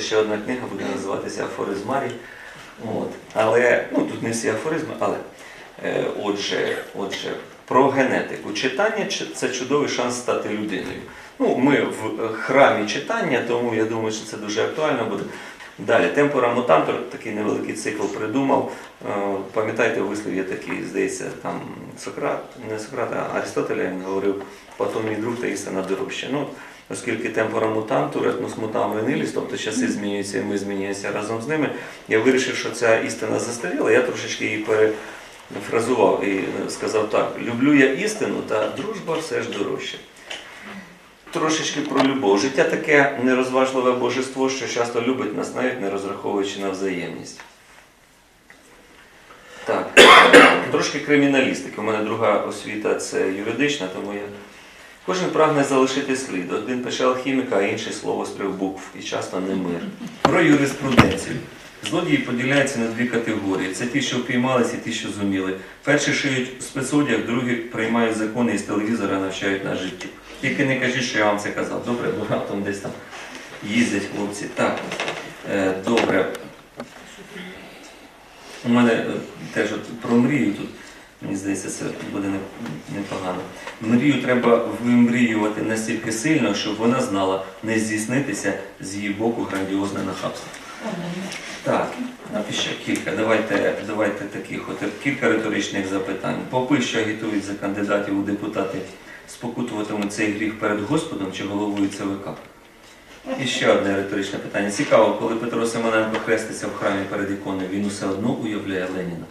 ще одна книга, буде називатися Афоризмарій. От. Але ну, тут не всі афоризми, але е, отже, отже, про генетику. Читання це чудовий шанс стати людиною. Ну, ми в е, храмі читання, тому я думаю, що це дуже актуально буде. Далі, темпора мутантор, такий невеликий цикл придумав. Е, Пам'ятаєте, вислів є такий, здається, там Сократ, не Сократ, а Аристотеля він говорив, потім мій друг та істина дорожча. Ну, оскільки темпора мутантур, етнос мутам вениліс, тобто часи змінюються і ми змінюємося разом з ними, я вирішив, що ця істина застаріла, я трошечки її перефразував і сказав так: люблю я істину, та дружба все ж дорожча. Трошечки про любов. Життя таке нерозважливе божество, що часто любить нас, навіть не розраховуючи на взаємність. Так, трошки криміналістики. У мене друга освіта це юридична, тому я. Кожен прагне залишити слід. Один пише алхіміка, а інший слово з трьох букв, і часто не мир. Про юриспруденцію. Злодії поділяються на дві категорії: це ті, що впіймалися, і ті, що зуміли. Перші шиють спецодяг, другі приймають закони і з телевізора навчають на житті. Тільки не кажіть, що я вам це казав. Добре, бо раптом десь там їздять хлопці. Так, е, добре. У мене е, теж от про мрію тут, мені здається, це буде не- непогано. Мрію треба вимріювати настільки сильно, щоб вона знала не здійснитися з її боку грандіозне нахабство. Так, ще кілька. Давайте, давайте таких от кілька риторичних запитань. Попи, що агітують за кандидатів у депутати, спокутуватимуть цей гріх перед Господом чи головою ЦВК? І ще одне риторичне питання. Цікаво, коли Петро Симоненко хреститься в храмі перед іконою, він усе одно уявляє Леніна.